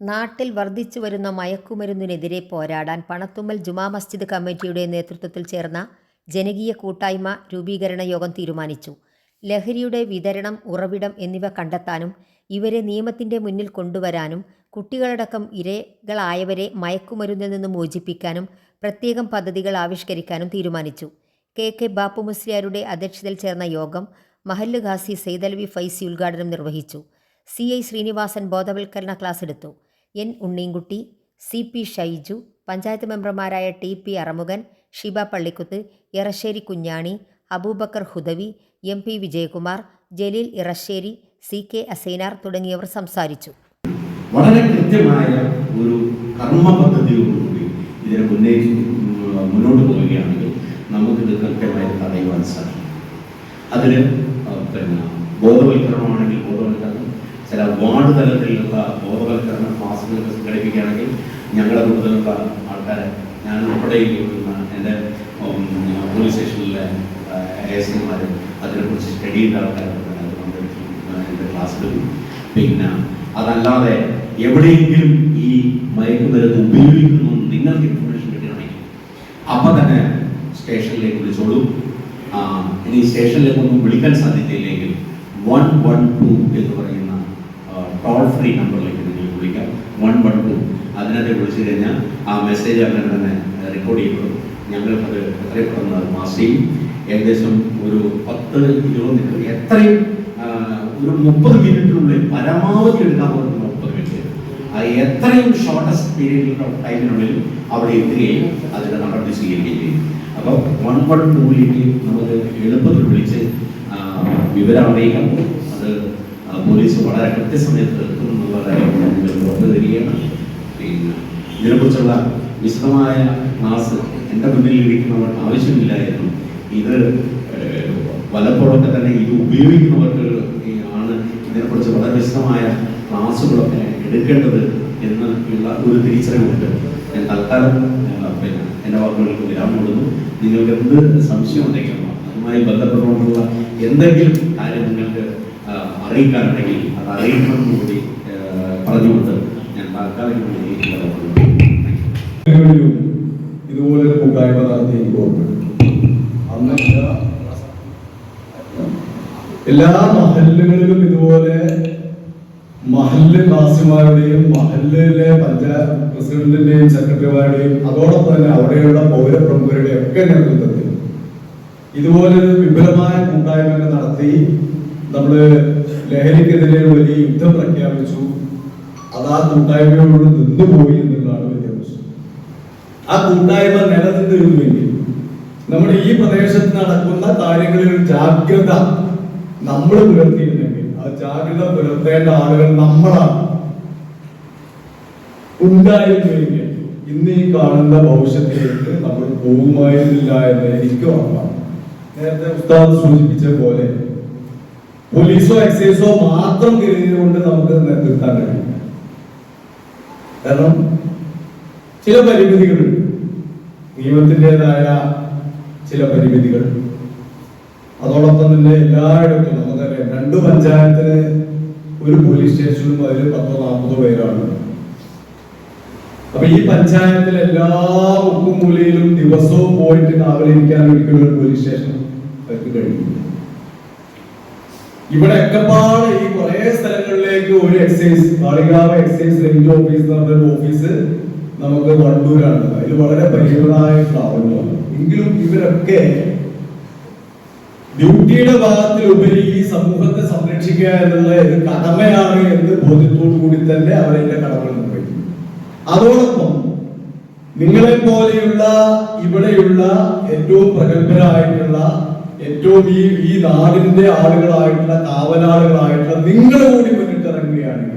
നാട്ടിൽ വർദ്ധിച്ചു വരുന്ന മയക്കുമരുന്നിനെതിരെ പോരാടാൻ പണത്തുമ്മൽ ജുമാ മസ്ജിദ് കമ്മിറ്റിയുടെ നേതൃത്വത്തിൽ ചേർന്ന ജനകീയ കൂട്ടായ്മ രൂപീകരണ യോഗം തീരുമാനിച്ചു. ലഹരിയുടെ വിതരണം ഉറവിടം എന്നിവ കണ്ടെത്താനും ഇവരെ നിയമത്തിന്റെ മുന്നിൽ കൊണ്ടുവരാനും കുട്ടികളടക്കം ഇരകളായവരെ മയക്കുമരുന്നിൽ നിന്ന് മോചിപ്പിക്കാനും പ്രത്യേകം പദ്ധതികൾ ആവിഷ്കരിക്കാനും തീരുമാനിച്ചു. കെ കെ ബാപ്പു മുസ്ലിയാരുടെ അധ്യക്ഷതയിൽ ചേർന്ന യോഗം മഹല്ല് ഖാസി സെയ്തലവി ഫൈസി ഉദ്ഘാടനം നിർവഹിച്ചു. സി ഐ ശ്രീനിവാസൻ ബോധവൽക്കരണ ക്ലാസ് എടുത്തു. N Unneenkutty C P Shaiju panchayat മെമ്പർമാരായ T P Arumukhan Shiba Pallikkuth Irasseri Kunjani Abubakar Hudavi M P Vijayakumar Jaleel Irasseri C K Asainar തുടങ്ങിയവർ സംസാരിച്ചു. വളരെ കൃത്യമായ ഒരു കർമ്മ പദ്ധതിയോടുകൂടി ഇതിനെ മുന്നേറ്റി മുന്നോട്ട് പോവുകയാണെങ്കിൽ നമുക്കിത് കൃത്യമായി തടയുവാൻ സാധിക്കും. അതിന് പിന്നെ ബോധവൽക്കരണമാണെങ്കിൽ ബോധവൽക്കരണം ചില വാർഡ് തലത്തിലുള്ള ബോധവൽക്കരണ ക്ലാസ്സുകൾ സംഘടിപ്പിക്കുകയാണെങ്കിൽ ഞങ്ങളെ കൂടുതലുള്ള ആൾക്കാരെ ഞാൻ ഉൾപ്പെടെ എന്റെ പോലീസ് സ്റ്റേഷനിലെ എസ് ഐമാർ അതിനെക്കുറിച്ച് സ്റ്റഡി ചെയ്ത ആൾക്കാരൊക്കെ എന്റെ ക്ലാസ്സിലും പിന്നെ അതല്ലാതെ എവിടെയെങ്കിലും ഈ മയക്കുമരുന്ന് ഉപയോഗിക്കുന്നു നിങ്ങൾക്ക് ഇൻഫർമേഷൻ കിട്ടുകയാണെങ്കിൽ അപ്പം തന്നെ സ്റ്റേഷനിലേക്ക് വിളിച്ചോളൂ. ഇനി സ്റ്റേഷനിലേക്കൊന്നും വിളിക്കാൻ സാധ്യതയില്ലെങ്കിൽ വൺ വൺ ടു എന്ന് പറയുന്ന ടോൾ ഫ്രീ നമ്പറിലേക്ക് നിങ്ങൾ വിളിക്കാം. വൺ വൺ ടു അതിനകത്ത് വിളിച്ചു കഴിഞ്ഞാൽ ആ മെസ്സേജ് അങ്ങനെ തന്നെ റെക്കോർഡ് ചെയ്യപ്പെടും. ഞങ്ങൾക്കത് എത്രയും പെട്ടെന്ന് അത് ചെയ്യും ഏകദേശം ഒരു പത്ത് മിനിറ്റ് എത്രയും ഒരു മുപ്പത് മിനിറ്റിനുള്ളിൽ പരമാവധി എടുക്കാൻ പോകുന്ന മുപ്പത് മിനിറ്റ്. അത് എത്രയും ഷോർട്ടസ്റ്റ് പീരീഡ് ഓഫ് ടൈമിനുള്ളിൽ അവിടെ എത്തുകയും അതിന്റെ നടപടി സ്വീകരിക്കുകയും ചെയ്യും. അപ്പോൾ വൺ വൺ ടൂവിലേക്ക് നമുക്ക് എളുപ്പത്തിൽ വിളിച്ച് വിവരം അറിയിക്കാം. അത് പോലീസ് വളരെ കൃത്യസമയത്ത് എത്തും എന്നുള്ള കാര്യം ഞാൻ നിങ്ങൾക്ക് ഉറപ്പ് തരികയാണ് പിന്നെ ഇതിനെക്കുറിച്ചുള്ള വിശദമായ ക്ലാസ് എന്റെ മുന്നിൽ ഇരിക്കുന്നവർ ആവശ്യമില്ലായിരുന്നു ഇത് വലപ്പോഴൊക്കെ തന്നെ ഇത് ഉപയോഗിക്കുന്നവർക്ക് ആണ് ഇതിനെക്കുറിച്ച് വളരെ വിശദമായ ക്ലാസ്സുകളൊക്കെ എടുക്കേണ്ടത് എന്ന് ഉള്ള ഒരു തിരിച്ചറിവുണ്ട്. ഞാൻ തൽക്കാലം പിന്നെ എന്റെ വാക്കുകൾക്ക് വിരാമം കൊടുക്കുന്നു. നിങ്ങൾക്ക് എന്ത് സംശയം ഉണ്ടെങ്കിലും അതുമായി ബന്ധപ്പെട്ടുകൊണ്ടുള്ള എന്തെങ്കിലും കാര്യം നിങ്ങൾക്ക് അറിയിക്കാനുണ്ടെങ്കിൽ അത് അറിയിക്കണം കൂടി പറഞ്ഞുകൊണ്ട് ഞാൻ താൽക്കാലിക ഇതുപോലെ ഒരു കൂട്ടായ്മ എനിക്ക് ഓർമ്മയുണ്ട്. എല്ലാ- മഹല്ലുകളിലും ഇതുപോലെ മഹല്ല് ക്ലാസുമാരുടെയും മഹല്ലിലെ പഞ്ചായത്ത് പ്രസിഡന്റിന്റെയും സെക്രട്ടറിമാരുടെയും അതോടൊപ്പം തന്നെ അവിടെയുള്ള പൗരപ്രമുഖരുടെയും ഒക്കെ നേതൃത്വത്തിൽ ഇതുപോലൊരു വിപുലമായ കൂട്ടായ്മ നടത്തി നമ്മൾ ലഹരിക്കെതിരെ വലിയ യുദ്ധം പ്രഖ്യാപിച്ചു. അത് ആ കൂട്ടായ്മയോട് നിന്നുപോയി എന്നുള്ളതാണ് വലിയ പ്രശ്നം ആ കൂട്ടായ്മ നിലനിന്നിരുന്നുവെങ്കിൽ നമ്മുടെ ഈ പ്രദേശത്ത് നടക്കുന്ന കാര്യങ്ങളിൽ ജാഗ്രത നമ്മൾ പുലർത്തിയിരുന്നെങ്കിൽ ആ ജാഗ്രത പുലർത്തേണ്ട ആളുകൾ നമ്മളാണ്. ഉണ്ടായിരുന്നുവെങ്കിൽ ഇന്ന് ഈ കാണുന്ന ഭവിഷ്യത്തിലേക്ക് നമ്മൾ പോകുമായിരുന്നില്ല എന്ന് എനിക്ക് ഉറപ്പാണ്. നേരത്തെ ഉസ്താദ് സൂചിപ്പിച്ച പോലെ പോലീസോ എക്സൈസോ മാത്രം കൊണ്ട് നമുക്ക് നിർത്താൻ കഴിയും. കാരണം ചില പരിമിതികൾ നിയമത്തിന്റെതായ ചില പരിമിതികൾ അതോടൊപ്പം തന്നെ എല്ലായിടത്തും നമുക്കറിയാം രണ്ട് പഞ്ചായത്തിന് ഒരു പോലീസ് സ്റ്റേഷനിലും അതിൽ പത്തോ നാൽപ്പതോ പേരാണ്. അപ്പൊ ഈ പഞ്ചായത്തിൽ എല്ലാ മുക്കും മൂലയിലും ദിവസവും പോയിട്ട് കാവലിരിക്കാൻ ഒരിക്കലും ഒരു പോലീസ് സ്റ്റേഷൻ അവർക്ക് കഴിയില്ല. ഇവിടെ ഒക്കെപ്പാട് ഈ കുറെ സ്ഥലങ്ങളിലേക്ക് ഒരു excise Kalikavu excise range office എന്ന് പറഞ്ഞ ഓഫീസ് നമുക്ക് വണ്ടൂരാണ്. അതിൽ വളരെ പരിമിതമായിട്ടുള്ള ആളുകളാണ്. എങ്കിലും ഇവരൊക്കെ ഡ്യൂട്ടിയുടെ ഭാഗത്തിലുപരി ഈ സമൂഹത്തെ സംരക്ഷിക്കുക എന്നുള്ള ഒരു കടമയാണ് എന്ന് ബോധ്യത്തോടു കൂടി തന്നെ അവർ കടമകൾ നിർവഹിക്കും അതോടൊപ്പം നിങ്ങളെ പോലെയുള്ള ഇവിടെയുള്ള ഏറ്റവും പ്രഗത്ഭരായിട്ടുള്ള ഏറ്റവും ഈ ഈ നാടിന്റെ ആളുകളായിട്ടുള്ള കാവലാളുകളായിട്ടുള്ള നിങ്ങൾ കൂടി മുന്നിട്ടിറങ്ങുകയാണെങ്കിൽ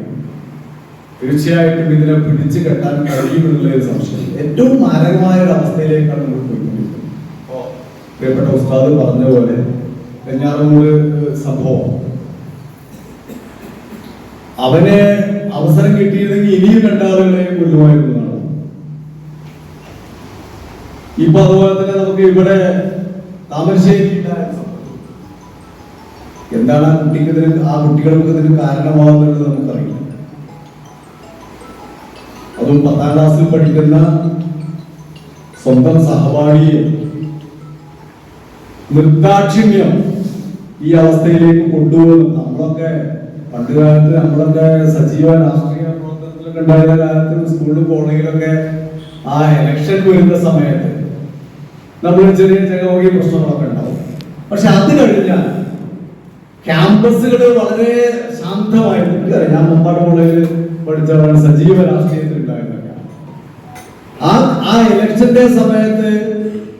തീർച്ചയായിട്ടും ഇതിനെ പിടിച്ചു കെട്ടാൻ കഴിയുമെന്നുള്ള ഒരു സംശയം. ഏറ്റവും മാരകമായ ഒരു അവസ്ഥയിലേക്കാണ് നമ്മൾ പോയിക്കൊണ്ടിരിക്കുന്നത്. പ്രിയപ്പെട്ട ഉസ്താദ് പറഞ്ഞ പോലെ വെഞ്ഞാറമൂട് സംഭവം. അവനെ അവസരം കിട്ടിയിരുന്നെങ്കിൽ ഇനിയും രണ്ടാളുകളെയും കൊല്ലുമായിരുന്നതാണ് ഇപ്പൊ അതുപോലെ തന്നെ നമുക്ക് ഇവിടെ താമരശ്ശേരി സംഭവം. എന്താണ് ആ കുട്ടിക്ക് ആ കുട്ടികൾക്ക് ഇതിന് കാരണമാകുന്നത് നമുക്കറിയില്ല അതും പത്താം ക്ലാസ്സിൽ പഠിക്കുന്ന സ്വന്തം സഹപാഠിയെ നിർദാക്ഷിണ്യം ഈ അവസ്ഥയിലേക്ക് കൊണ്ടുപോകുന്നു നമ്മളൊക്കെ പണ്ടുകാലത്ത് നമ്മളൊക്കെ സജീവ രാഷ്ട്രീയ പ്രവർത്തനത്തിലൊക്കെ ഉണ്ടായിരുന്ന കാലത്ത് സ്കൂളിൽ കോളേജിലൊക്കെ ആ ഇലക്ഷൻ വരുന്ന സമയത്ത് നമ്മൾ ചെറിയ ചെലവോഗ്യ പ്രശ്നങ്ങളൊക്കെ ഉണ്ടാവും. പക്ഷെ അത് കഴിഞ്ഞാൽ ക്യാമ്പസുകൾ വളരെ ശാന്തമായിട്ട് ഞാൻ മുമ്പാട് കോളേജിൽ പഠിച്ചവരാണ് സജീവ രാഷ്ട്രീയത്തിൽ ഉണ്ടായിരുന്നൊക്കെ. ആ ആ ഇലക്ഷന്റെ സമയത്ത്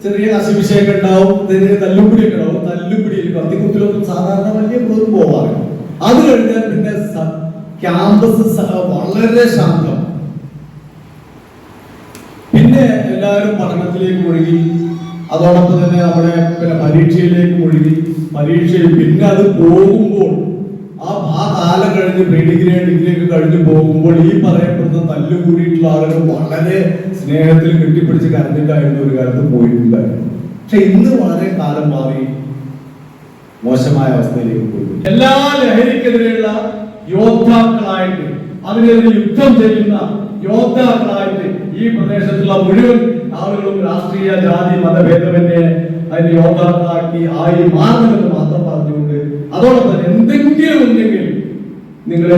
ചെറിയ അശുവിഷയൊക്കെ ഉണ്ടാവും. ചെറിയ തല്ലുപിടിയൊക്കെ ഉണ്ടാവും. തല്ലുപിടി കത്തിക്കുത്തിലൊന്നും സാധാരണ വലിയ പോലും പോവാറില്ല. അത് കഴിഞ്ഞാൽ പിന്നെ ക്യാമ്പസ് വളരെ ശാന്തം. പിന്നെ എല്ലാവരും പഠനത്തിലേക്ക് മുഴുകി അതോടൊപ്പം തന്നെ നമ്മുടെ പിന്നെ പരീക്ഷയിലേക്ക് ഒഴുകി പരീക്ഷയിൽ പിന്നെ അത് പോകുമ്പോൾ ആ ആ കാലം കഴിഞ്ഞ് പ്രീ ഡിഗ്രി കഴിഞ്ഞ് പോകുമ്പോൾ ഈ പറയപ്പെടുന്ന തല്ലുകൂടിയിട്ടുള്ള ആളുകൾ വളരെ സ്നേഹത്തിൽ കെട്ടിപ്പിടിച്ച് കരഞ്ഞിട്ടായിരുന്നു ഒരു കാലത്ത് പോയിട്ടുണ്ടായിരുന്നു പക്ഷെ ഇന്ന് വളരെ കാലം മാറി മോശമായ അവസ്ഥയിലേക്ക് പോയി എല്ലാ ലഹരിക്കെതിരെയുള്ള യോദ്ധാക്കളായിട്ട് അതിനെതിരെ യുദ്ധം ചെയ്യുന്ന യോദ്ധാക്കളായിട്ട് ഈ പ്രദേശത്തുള്ള മുഴുവൻ ആളുകളും രാഷ്ട്രീയ ജാതി മതഭേദമന്യേ അതിന് യോദ്ധാക്കളാക്കി ആയി മാറണമെന്ന് മാത്രം പറഞ്ഞുകൊണ്ട് അതോടൊപ്പം എന്തെങ്കിലും ഉണ്ടെങ്കിൽ നിങ്ങൾ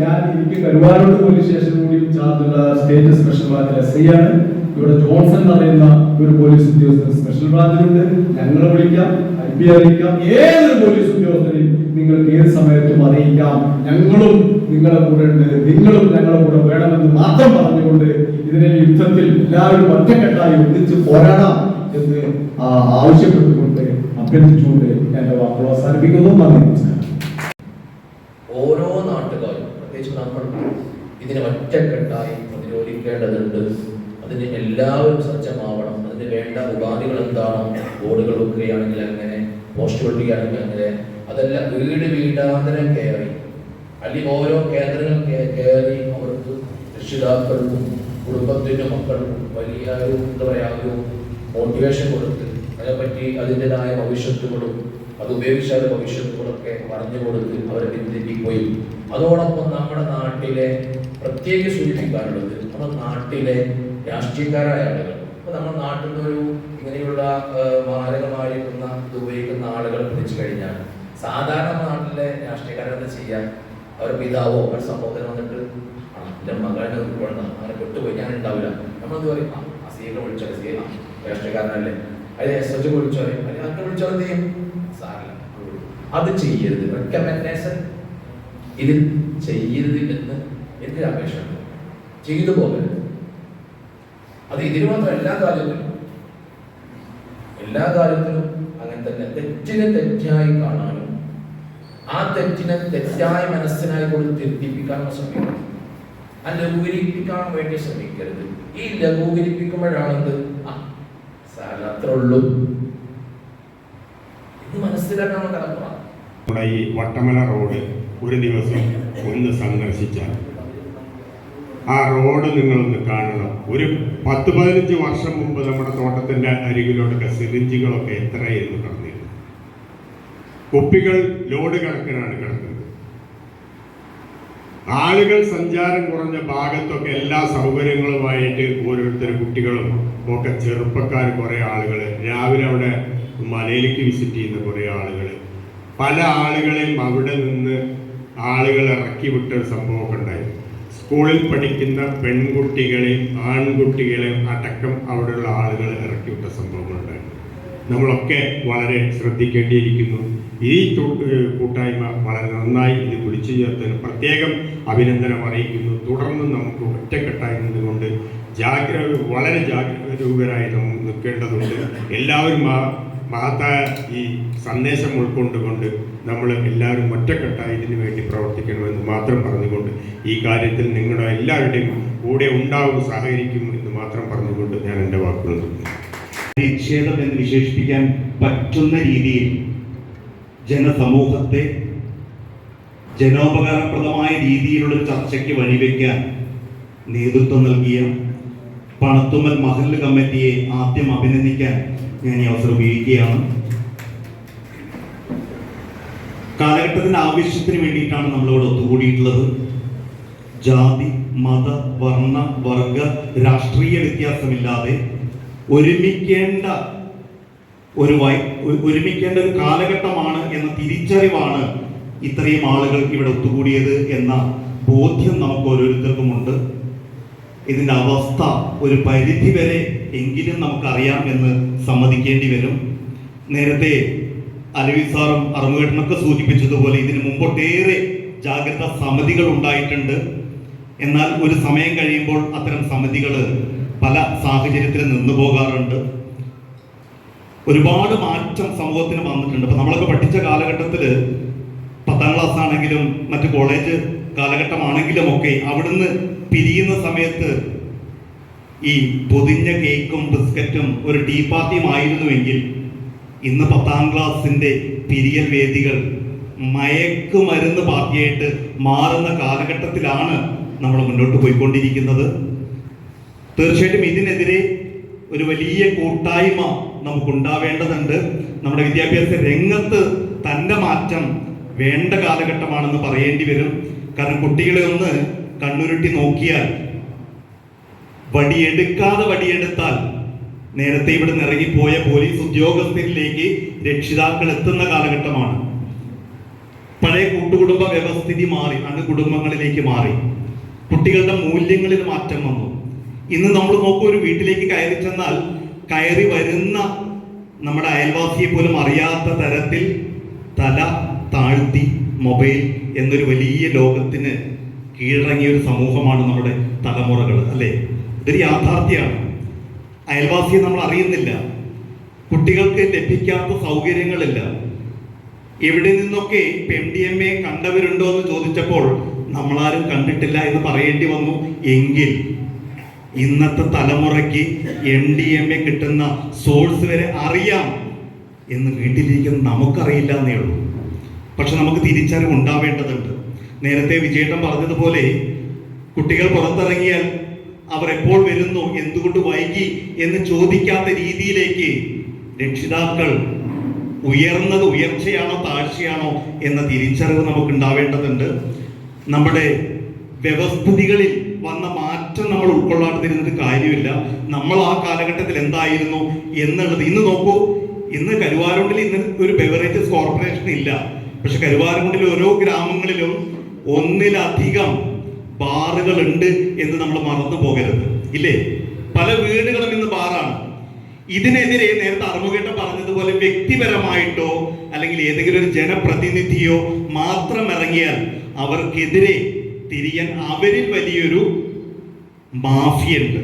ഞാൻ എനിക്ക് കരുവാരോട് പോലീസ് സ്റ്റേഷൻ കൂടി ചാർജുള്ള സ്റ്റേറ്റ് സ്പെഷ്യൽ ബ്രാഞ്ചിൽ എസ് ഐ ആണ്. ഇവിടെ ജോൺസൺ എന്ന് പറയുന്ന ഒരു പോലീസ് ഉദ്യോഗസ്ഥൻ സ്പെഷ്യൽ ബ്രാഞ്ചിലുണ്ട് ഞങ്ങളെ വിളിക്കാം ഐ പി അറിയിക്കാം. ഏതൊരു പോലീസ് ഉദ്യോഗസ്ഥനെയും നിങ്ങൾക്ക് ഏത് സമയത്തും അറിയിക്കാം. ഞങ്ങളും നിങ്ങളെ കൂടെ ഉണ്ട്. നിങ്ങളും ഞങ്ങളുടെ കൂടെ വേണമെന്ന് മാത്രം പറഞ്ഞുകൊണ്ട് ഇതിനെ യുദ്ധത്തിൽ എല്ലാവരും ഒറ്റക്കെട്ടായി ഒന്നിച്ച് പോരാടാം എന്ന് ആവശ്യപ്പെട്ടുകൊണ്ട് അഭ്യർത്ഥിച്ചുകൊണ്ട് എന്റെ വാക്കുകൾ അവസാനിപ്പിക്കുന്നു. നന്ദി. ഓരോ നാട്ടുകാരും പ്രത്യേകിച്ച് നമ്മൾ ഇതിനെ ഒറ്റക്കെട്ടായി പ്രതിരോധിക്കേണ്ടതുണ്ട്. അതിന് എല്ലാവരും സജ്ജമാവണം. അതിന് വേണ്ട ഉപാധികൾ എന്താണ് ബോർഡുകൾ വെക്കുകയാണെങ്കിൽ അങ്ങനെ പോസ്റ്റ് വെട്ടുകയാണെങ്കിൽ അങ്ങനെ അതെല്ലാം വീട് വീടാന്തരം കയറി. അല്ലെങ്കിൽ ഓരോ കേന്ദ്രങ്ങൾ കയറി അവർക്ക് രക്ഷിതാക്കൾക്കും കുടുംബത്തിന്റെ മക്കൾക്കും വലിയ ഒരു എന്താ പറയുക ഒരു മോട്ടിവേഷൻ കൊടുത്ത് അതിനെപ്പറ്റി അതിന്റെതായ ഭവിഷ്യത്തുകളും അത് ഉപയോഗിച്ചാൽ ഭവിഷ്യത്തുകളൊക്കെ പറഞ്ഞു കൊടുത്ത് അവരെ പിന്തിരിപ്പിക്കുകയും. അതോടൊപ്പം നമ്മുടെ നാട്ടിലെ പ്രത്യേക സൂചിപ്പിക്കാനുള്ളത് നമ്മുടെ നാട്ടിലെ രാഷ്ട്രീയക്കാരായ ആളുകൾ. അപ്പോൾ നമ്മുടെ നാട്ടിൽ നിന്നൊരു ഇങ്ങനെയുള്ള മാരകമായിരിക്കുന്ന ഇത് ഉപയോഗിക്കുന്ന ആളുകൾ പിടിച്ചു കഴിഞ്ഞാൽ സാധാരണ നാട്ടിലെ രാഷ്ട്രീയക്കാരെന്താ ചെയ്യാൻ അവരുടെ പിതാവോ അവരുടെ സഹോദരൻ വന്നിട്ട് എന്റെ മകനെ ഉൾക്കൊള്ളണം അങ്ങനെ പെട്ടുപോയി. ഞാൻ ഉണ്ടാവില്ല. നമ്മളെന്ത് പറയും? ആ സീനെ വിളിച്ചാൽ സീ ആ രാഷ്ട്രീയക്കാരനല്ലേ. അതിൽ എസ് എച്ച് വിളിച്ചാൽ അല്ലെങ്കിൽ അങ്ങനെ വിളിച്ചാൽ എന്ത് ചെയ്യും? സാറില്ല അത് ചെയ്യരുത്. റെക്കമെൻഡേഷൻ ഇതിൽ ചെയ്യരുത് എന്ന് എന്റെ അപേക്ഷ ചെയ്തു പോകരുത്. അത് ഇതിന് മാത്രം എല്ലാ കാര്യത്തിലും എല്ലാ കാര്യത്തിലും അങ്ങനെ തന്നെ തെറ്റിനെ തെറ്റായി കാണാനും ആ തെറ്റിനെ തെറ്റായ മനസ്സിനായി കൊണ്ട് തെറ്റിപ്പിക്കാൻ ശ്രമിക്കണം. ആ ലഘൂകരിപ്പിക്കാൻ വേണ്ടി ശ്രമിക്കരുത്. ഈ ലഘൂകരിപ്പിക്കുമ്പോഴാണെന്ത് ആ സാല അത്ര ഉള്ളൂ. ഇത് മനസ്സിലാക്കാൻ കടക്കുക നമ്മുടെ ഈ വട്ടമല റോഡ് ഒരു ദിവസം ഒന്ന് സന്ദർശിച്ചാൽ ആ റോഡ് നിങ്ങളൊന്ന് കാണണം. ഒരു പത്ത് പതിനഞ്ച് വർഷം മുമ്പ് നമ്മുടെ തോട്ടത്തിന്റെ അരികിലോട്ടൊക്കെ സിറിഞ്ചുകളൊക്കെ എത്രയായിരുന്നു കിടന്നിരുന്നത് കുപ്പികൾ ലോഡ് കണക്കിനാണ് കിടക്കുന്നത്. ആളുകൾ സഞ്ചാരം കുറഞ്ഞ ഭാഗത്തൊക്കെ എല്ലാ സൗകര്യങ്ങളുമായിട്ട് ഓരോരുത്തർ കുട്ടികളും ഒക്കെ ചെറുപ്പക്കാർ കുറേ ആളുകൾ രാവിലെ അവിടെ മലയിലേക്ക് വിസിറ്റ് ചെയ്യുന്ന കുറേ ആളുകൾ പല ആളുകളെയും അവിടെ നിന്ന് ആളുകൾ ഇറക്കി വിട്ട ഒരു സംഭവമൊക്കെ ഉണ്ടായി. സ്കൂളിൽ പഠിക്കുന്ന പെൺകുട്ടികളെയും ആൺകുട്ടികളെയും അടക്കം അവിടെയുള്ള ആളുകൾ ഇറക്കി വിട്ട സംഭവങ്ങളുണ്ടായി നമ്മളൊക്കെ വളരെ ശ്രദ്ധിക്കേണ്ടിയിരിക്കുന്നു. ഈ കൂട്ടായ്മ വളരെ നന്നായി ഇത് വിളിച്ചു ചേർത്തതിന് പ്രത്യേകം അഭിനന്ദനം അറിയിക്കുന്നു. തുടർന്ന് നമുക്ക് ഒറ്റക്കെട്ടായി നിന്നുകൊണ്ട് ജാഗ്രത വളരെ ജാഗ്രതരൂപരായി നമ്മൾ നിൽക്കേണ്ടതുണ്ട്. എല്ലാവരും ആ മഹത്തായ ഈ സന്ദേശം ഉൾക്കൊണ്ടുകൊണ്ട് നമ്മൾ എല്ലാവരും ഒറ്റക്കെട്ടായി ഇതിനു വേണ്ടി പ്രവർത്തിക്കണമെന്ന് മാത്രം പറഞ്ഞുകൊണ്ട് ഈ കാര്യത്തിൽ നിങ്ങളുടെ എല്ലാവരുടെയും കൂടെ ഉണ്ടാവും സഹകരിക്കും എന്ന് മാത്രം പറഞ്ഞുകൊണ്ട് ഞാൻ എന്റെ വാക്കുകൾ നിർത്തുന്നു. നിക്ഷേപം എന്ന് വിശേഷിപ്പിക്കാൻ പറ്റുന്ന രീതിയിൽ ജനസമൂഹത്തെ ജനോപകാരപ്രദമായ രീതിയിലുള്ള ചർച്ചയ്ക്ക് വഴിവെക്കാൻ നേതൃത്വം നൽകിയ പണത്തുമ്മൽ മഹല്ല് കമ്മിറ്റിയെ ആദ്യം അഭിനന്ദിക്കാൻ ഞാൻ ഈ അവസരം ഉപയോഗിക്കുകയാണ്. കാലഘട്ടത്തിന്റെ ആവശ്യത്തിന് വേണ്ടിയിട്ടാണ് നമ്മളിവിടെ ഒത്തുകൂടിയിട്ടുള്ളത്. ജാതി മത വർണ വർഗ രാഷ്ട്രീയ വ്യത്യാസമില്ലാതെ ഒരുമിക്കേണ്ട ഒരു വൈ ഒരു- ഒരുമിക്കേണ്ട ഒരു കാലഘട്ടമാണ് എന്ന തിരിച്ചറിവാണ് ഇത്രയും ആളുകൾ ഇവിടെ ഒത്തുകൂടിയത് എന്ന ബോധ്യം നമുക്ക് ഓരോരുത്തർക്കുമുണ്ട്. ഇതിന്റെ അവസ്ഥ ഒരു പരിധി വരെ എങ്കിലും നമുക്കറിയാം എന്ന് സമ്മതിക്കേണ്ടി വരും. നേരത്തെ അലവി സാറും അറുമുകേട്ടനൊക്കെ സൂചിപ്പിച്ചതുപോലെ ഇതിന് മുമ്പൊട്ടേറെ ജാഗ്രതാ സമിതികൾ ഉണ്ടായിട്ടുണ്ട്. എന്നാൽ ഒരു സമയം കഴിയുമ്പോൾ അത്തരം സമിതികൾ പല സാഹചര്യത്തിൽ നിന്നു പോകാറുണ്ട്. ഒരുപാട് മാറ്റം സമൂഹത്തിന് വന്നിട്ടുണ്ട്. ഇപ്പൊ നമ്മളൊക്കെ പഠിച്ച കാലഘട്ടത്തിൽ പത്താം ക്ലാസ് ആണെങ്കിലും മറ്റ് കോളേജ് കാലഘട്ടമാണെങ്കിലും ഒക്കെ അവിടുന്ന് പിരിയുന്ന സമയത്ത് ഈ പൊതിഞ്ഞ കേക്കും ബിസ്ക്കറ്റും ഒരു ടീ പാർട്ടിയും ആയിരുന്നുവെങ്കിൽ ഇന്ന് പത്താം ക്ലാസ്സിന്റെ പിരിയൽ വേദികൾ മയക്കുമരുന്ന് പാർട്ടിയായിട്ട് മാറുന്ന കാലഘട്ടത്തിലാണ് നമ്മൾ മുന്നോട്ട് പോയിക്കൊണ്ടിരിക്കുന്നത്. തീർച്ചയായിട്ടും ഇതിനെതിരെ ഒരു വലിയ കൂട്ടായ്മ നമുക്കുണ്ടാവേണ്ടതുണ്ട്. നമ്മുടെ വിദ്യാഭ്യാസ രംഗത്ത് തന്റെ മാറ്റം വേണ്ട കാലഘട്ടമാണെന്ന് പറയേണ്ടി വരും. കാരണം കുട്ടികളെ ഒന്ന് കണ്ണുരുട്ടി നോക്കിയാൽ വടിയെടുക്കാതെ വടിയെടുത്താൽ നേരത്തെ ഇവിടെ നിന്ന് ഇറങ്ങിപ്പോയ പോലീസ് ഉദ്യോഗസ്ഥരിലേക്ക് രക്ഷിതാക്കൾ എത്തുന്ന കാലഘട്ടമാണ്. പഴയ കൂട്ടുകുടുംബ വ്യവസ്ഥിതി മാറി അണുകുടുംബങ്ങളിലേക്ക് കുടുംബങ്ങളിലേക്ക് മാറി. കുട്ടികളുടെ മൂല്യങ്ങളിൽ മാറ്റം വന്നു. ഇന്ന് നമ്മൾ നോക്കൂ ഒരു വീട്ടിലേക്ക് കയറി ചെന്നാൽ കയറി വരുന്ന നമ്മുടെ അയൽവാസിയെ പോലും അറിയാത്ത തരത്തിൽ തല താഴ്ത്തി മൊബൈൽ എന്നൊരു വലിയ ലോകത്തിന് കീഴടങ്ങിയ ഒരു സമൂഹമാണ് നമ്മുടെ തലമുറകൾ അല്ലേ? ഇതൊരു യാഥാർത്ഥ്യമാണ്. അയൽവാസിയെ നമ്മൾ അറിയുന്നില്ല. കുട്ടികൾക്ക് ലഭിക്കാത്ത സൗകര്യങ്ങളില്ല. എവിടെ നിന്നൊക്കെ എം ഡി എം എ കണ്ടവരുണ്ടോ എന്ന് ചോദിച്ചപ്പോൾ നമ്മളാരും കണ്ടിട്ടില്ല എന്ന് പറയേണ്ടി വന്നു. എങ്കിൽ ഇന്നത്തെ തലമുറയ്ക്ക് എം ഡി എം എ കിട്ടുന്ന സോഴ്സ് വരെ അറിയാം എന്ന് വീട്ടിലിരിക്കുന്ന നമുക്കറിയില്ല എന്നേ ഉള്ളൂ. പക്ഷെ നമുക്ക് തിരിച്ചറിവ് ഉണ്ടാവേണ്ടതുണ്ട്. നേരത്തെ വിജയേട്ടൻ പറഞ്ഞതുപോലെ കുട്ടികൾ പുറത്തിറങ്ങിയാൽ അവർ എപ്പോൾ വരുന്നു എന്തുകൊണ്ട് വൈകി എന്ന് ചോദിക്കാത്ത രീതിയിലേക്ക് രക്ഷിതാക്കൾ ഉയർന്നത് ഉയർച്ചയാണോ താഴ്ചയാണോ എന്ന തിരിച്ചറിവ് നമുക്ക് ഉണ്ടാവേണ്ടതുണ്ട് നമ്മുടെ വ്യവസ്ഥിതികളിൽ വന്ന മാറ്റം നമ്മൾ ഉൾക്കൊള്ളാതിരുന്നിട്ട് കാര്യമില്ല. നമ്മൾ ആ കാലഘട്ടത്തിൽ എന്തായിരുന്നു എന്നുള്ളത് ഇന്ന് നോക്കൂ. ഇന്ന് കരുവാരുണ്ടിൽ ഇന്ന് ഒരു ബെവറേജസ് കോർപ്പറേഷൻ ഇല്ല. പക്ഷെ കരുവാരുണ്ടിൽ ഓരോ ഗ്രാമങ്ങളിലും ഒന്നിലധികം ബാറുകൾ ഉണ്ട് എന്ന് നമ്മൾ മറന്നു പോകരുത്. ഇല്ലേ? പല വീടുകളും ഇന്ന് ബാറാണ്. ഇതിനെതിരെ നേരത്തെ അറുമുകേട്ടം പറഞ്ഞതുപോലെ വ്യക്തിപരമായിട്ടോ അല്ലെങ്കിൽ ഏതെങ്കിലും ഒരു ജനപ്രതിനിധിയോ മാത്രം ഇറങ്ങിയാൽ അവർക്കെതിരെ തിരിയാൻ അവരിൽ വലിയൊരു മാഫിയുണ്ട്.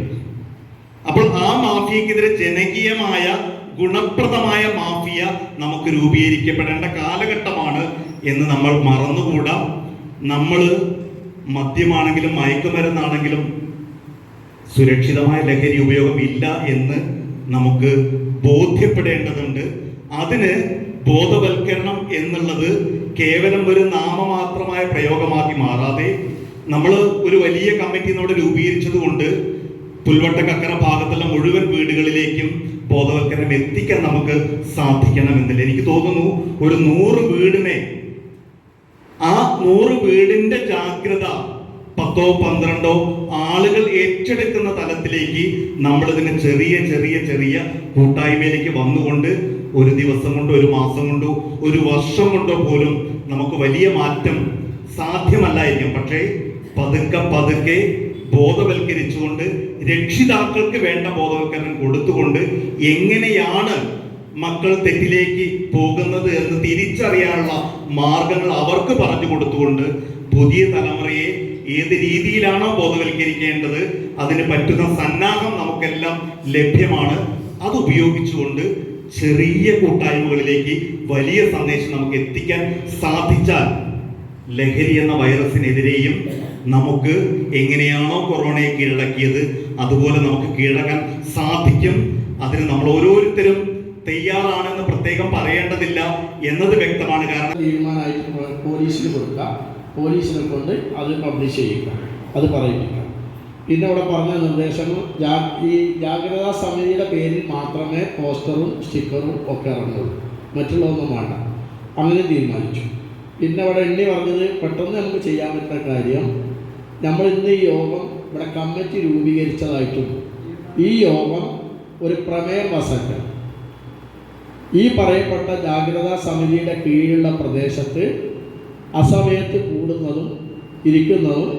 അപ്പോൾ ആ മാഫിയക്കെതിരെ ജനകീയമായ ഗുണപ്രദമായ മാഫിയ നമുക്ക് രൂപീകരിക്കപ്പെടേണ്ട കാലഘട്ടമാണ് എന്ന് നമ്മൾ മറന്നുകൂടാ. നമ്മൾ മദ്യമാണെങ്കിലും മയക്കുമരുന്നാണെങ്കിലും സുരക്ഷിതമായ ലഹരി ഉപയോഗമില്ല എന്ന് നമുക്ക് ബോധ്യപ്പെടേണ്ടതുണ്ട്. അതിന് ബോധവൽക്കരണം എന്നുള്ളത് കേവലം ഒരു നാമമാത്രമായ പ്രയോഗമാക്കി മാറാതെ നമ്മൾ ഒരു വലിയ കമ്മിറ്റി നമ്മുടെ രൂപീകരിച്ചത് കൊണ്ട് പുൽവട്ടക്കക്കര ഭാഗത്തുള്ള മുഴുവൻ വീടുകളിലേക്കും ബോധവൽക്കരണം എത്തിക്കാൻ നമുക്ക് സാധിക്കണമെന്നില്ല. എനിക്ക് തോന്നുന്നു ഒരു നൂറ് വീടിനെ ആ നൂറ് വീടിന്റെ ജാഗ്രത പത്തോ പന്ത്രണ്ടോ ആളുകൾ ഏറ്റെടുക്കുന്ന തലത്തിലേക്ക് നമ്മൾ ഇതിനെ ചെറിയ ചെറിയ ചെറിയ കൂട്ടായ്മയിലേക്ക് വന്നുകൊണ്ട് ഒരു ദിവസം കൊണ്ടോ ഒരു മാസം കൊണ്ടോ ഒരു വർഷം കൊണ്ടോ പോലും നമുക്ക് വലിയ മാറ്റം സാധ്യമല്ലായിരിക്കും. പക്ഷേ പതുക്കെ പതുക്കെ ബോധവൽക്കരിച്ചുകൊണ്ട് രക്ഷിതാക്കൾക്ക് വേണ്ട ബോധവൽക്കരണം കൊടുത്തുകൊണ്ട് എങ്ങനെയാണ് മക്കൾ തെറ്റിലേക്ക് പോകുന്നത് എന്ന് തിരിച്ചറിയാനുള്ള മാർഗങ്ങൾ അവർക്ക് പറഞ്ഞു കൊടുത്തുകൊണ്ട് പുതിയ തലമുറയെ ഏത് രീതിയിലാണോ ബോധവൽക്കരിക്കേണ്ടത് അതിന് പറ്റുന്ന സന്നാഹം നമുക്കെല്ലാം ലഭ്യമാണ്. അത് ഉപയോഗിച്ചുകൊണ്ട് ചെറിയ കൂട്ടായ്മകളിലേക്ക് വലിയ സന്ദേശം നമുക്ക് എത്തിക്കാൻ സാധിച്ചാൽ ലഹരി എന്ന വൈറസിനെതിരെയും നമുക്ക് എങ്ങനെയാണോ കൊറോണയെ കീഴടക്കിയത് അതുപോലെ നമുക്ക് കീഴടക്കാൻ സാധിക്കും. അതിന് നമ്മൾ ഓരോരുത്തരും തയ്യാറാണെന്ന് പ്രത്യേകം പറയേണ്ടതില്ല എന്നത് വ്യക്തമാണ്. കാരണം തീരുമാനമായിട്ട് പോലീസിന് കൊടുക്കുക. പോലീസിനെ കൊണ്ട് അത് പബ്ലിഷ് ചെയ്യുക. അത് പറയിപ്പിക്കുക. പിന്നെ അവിടെ പറഞ്ഞ നിർദ്ദേശങ്ങൾ ജാ- ഈ ജാഗ്രതാ സമിതിയുടെ പേരിൽ മാത്രമേ പോസ്റ്ററും സ്റ്റിക്കറും ഒക്കെ ഇറങ്ങുള്ളൂ. മറ്റുള്ളതൊന്നും വേണ്ട. അങ്ങനെ തീരുമാനിച്ചു. പിന്നെ അവിടെ എണ്ണി പറഞ്ഞത് പെട്ടെന്ന് നമുക്ക് ചെയ്യാൻ പറ്റുന്ന കാര്യം നമ്മൾ ഇന്ന് ഈ യോഗം ഇവിടെ കമ്മിറ്റി രൂപീകരിച്ചതായിട്ടും ഈ യോഗം ഒരു പ്രമേയം വസക്ക ഈ പറയപ്പെട്ട ജാഗ്രതാ സമിതിയുടെ കീഴിലുള്ള പ്രദേശത്ത് അസമയത്ത് കൂടുന്നതും ഇരിക്കുന്നതും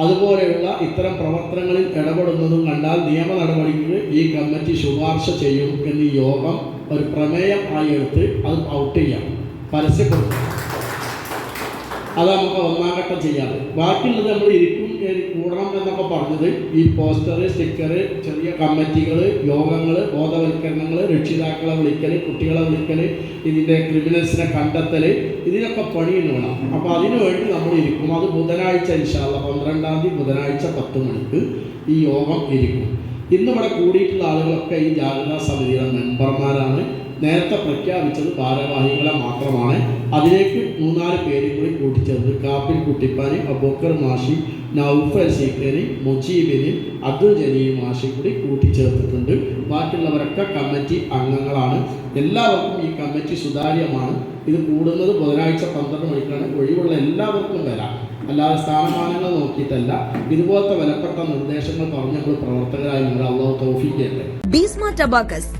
അതുപോലെയുള്ള ഇത്തരം പ്രവർത്തനങ്ങളിൽ ഇടപെടുന്നതും കണ്ടാൽ നിയമ നടപടിക്ക് ഈ കമ്മിറ്റി ശുപാർശ ചെയ്യും എന്ന് ഈ യോഗം ഒരു പ്രമേയം ആയി എടുത്ത് അത് ഔട്ട് ചെയ്യാം. പരസ്യപ്പെടുത്തും അത് നമുക്ക് ഒന്നാം ഘട്ടം ചെയ്യാം. ബാക്കിയുള്ളത് നമ്മൾ ഇരിക്കും കൂടണം എന്നൊക്കെ പറഞ്ഞത് ഈ പോസ്റ്റർ സ്റ്റിക്കർ ചെറിയ കമ്മിറ്റികൾ യോഗങ്ങൾ ബോധവൽക്കരണങ്ങൾ രക്ഷിതാക്കളെ വിളിക്കൽ കുട്ടികളെ വിളിക്കൽ ഇതിന്റെ ക്രിമിനൽസിനെ കണ്ടെത്തൽ ഇതിനൊക്കെ പണിയുണ്ട് വേണം. അപ്പോൾ അതിനു വേണ്ടി നമ്മൾ ഇരിക്കും. അത് ബുധനാഴ്ച ഇൻഷാല്ല പന്ത്രണ്ടാം തീയതി ബുധനാഴ്ച പത്ത് മണിക്ക് ഈ യോഗം ഇരിക്കും. ഇന്നിവിടെ കൂടിയിട്ടുള്ള ആളുകളൊക്കെ ഈ ജാഗ്രതാ സമിതിയുടെ മെമ്പർമാരാണ്. നേരത്തെ പ്രഖ്യാപിച്ചത് ഭാരവാഹികളെ മാത്രമാണ്. അതിലേക്ക് മൂന്നാൽ പേര് കൂടി കൂട്ടിച്ചേർത്ത് കാപ്പിൽ കുട്ടിപ്പാനി അബോക്കർ മാഷി നൌഫൽ സീക്കരി മുജീബിന് അബ്ദുൽ ജലീൽ മാഷി കൂടി കൂട്ടിച്ചേർത്തിട്ടുണ്ട്. ബാക്കിയുള്ളവരൊക്കെ കമ്മിറ്റി അംഗങ്ങളാണ്. എല്ലാവർക്കും ഈ കമ്മിറ്റി സുതാര്യമാണ്. ഇത് കൂടുന്നത് ബുധനാഴ്ച പന്ത്രണ്ട് മണിക്കാണ്. ഒഴിവുള്ള എല്ലാവർക്കും വരാം. അല്ലാതെ സ്ഥാനമാനങ്ങൾ നോക്കിയിട്ടല്ല. ഇതുപോലത്തെ വിലപ്പെട്ട നിർദ്ദേശങ്ങൾ പറഞ്ഞ് നമ്മൾ പ്രവർത്തകരായി. നിങ്ങൾ അള്ളാഹു അബാക്കസ്